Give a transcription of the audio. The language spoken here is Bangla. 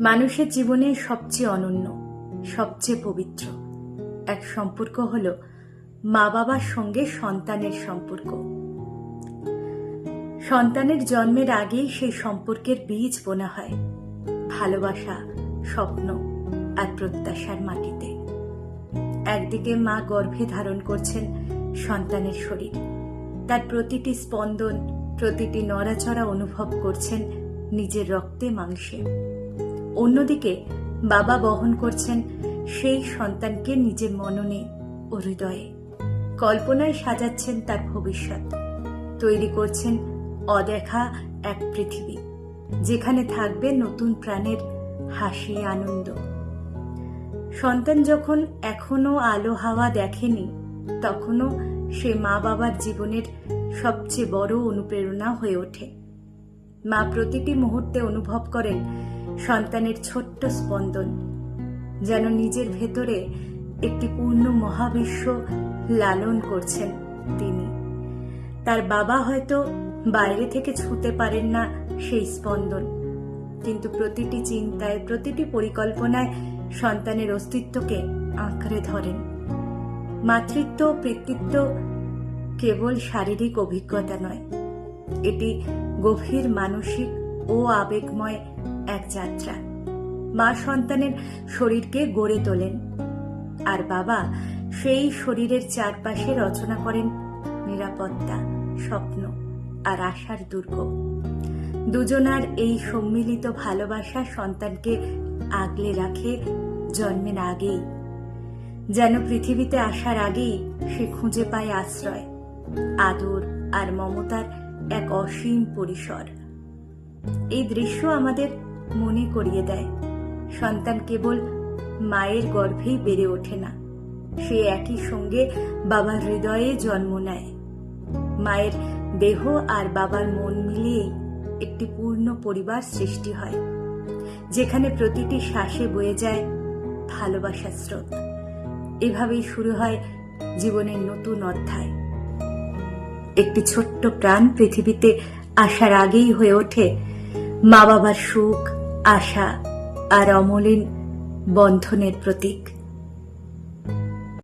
মানুষের জীবনে সবচেয়ে অনন্য, সবচেয়ে পবিত্র। এক সম্পর্ক হল মা বাবার সঙ্গে সন্তানের সম্পর্ক। সন্তানের জন্মের আগেই সেই সম্পর্কের বীজ বোনা হয়, ভালোবাসা, স্বপ্ন আর প্রত্যাশার মাটিতে। একদিকে মা গর্ভে ধারণ করছেন সন্তানের শরীর। তার প্রতিটি স্পন্দন, প্রতিটি নড়াচড়া অনুভব করছেন নিজের রক্তে মাংসে। অন্যদিকে বাবা বহন করছেন সেই সন্তানকে নিজের মননে ও হৃদয়ে। কল্পনায় সাজাচ্ছেন তার ভবিষ্যৎ। তৈরি করছেন অদেখা এক পৃথিবী, যেখানে থাকবে নতুন প্রাণের হাসি আনন্দ। সন্তান যখন এখনও আলো হাওয়া দেখেনি, তখনও সে মা বাবার জীবনের সবচেয়ে বড় অনুপ্রেরণা হয়ে ওঠে। মা প্রতিটি মুহূর্তে অনুভব করেন সন্তানের ছোট্ট স্পন্দন, যেন নিজের ভেতরে একটি পূর্ণ মহাবিশ্ব লালন করছেন তিনি। তার বাবা হয়তো বাইরে থেকে ছুঁতে পারেন না সেই স্পন্দন, কিন্তু প্রতিটি চিন্তায়, প্রতিটি পরিকল্পনায় সন্তানের অস্তিত্বকে আঁকড়ে ধরেন। মাতৃত্ব পিতৃত্ব কেবল শারীরিক অভিজ্ঞতা নয়, এটি গভীর মানসিক ও আবেগময় এক যাত্রা। মা সন্তানের শরীরকে গড়ে তোলেন। আর বাবা সেই শরীরের চারপাশে রচনা করেন নিরাপত্তা, স্বপ্ন আর আশার দুর্গ। দুজনার এই সম্মিলিত ভালোবাসা সন্তানকে আগলে রাখে জন্মের আগেই। যেন পৃথিবীতে আসার আগেই সে খুঁজে পায় আশ্রয়, আদর আর মমতার এক অসীম পরিসর। এই দৃশ্য আমাদের মনে করিয়ে দেয়। সন্তান কেবল মায়ের গর্ভেই বেড়ে ওঠে না। সে একই সঙ্গে বাবার হৃদয়ে জন্ম নেয়। মায়ের দেহ আর বাবার মন মিলিয়েই একটি পূর্ণ পরিবার সৃষ্টি হয়, যেখানে প্রতিটি শ্বাসে বয়ে যায় ভালোবাসার স্রোত। এভাবেই শুরু হয় জীবনের নতুন অধ্যায়। একটি ছোট্ট প্রাণ পৃথিবীতে আসার আগেই হয়ে ওঠে মা বাবার সুখ আশা আর অমলিন বন্ধনের প্রতীক।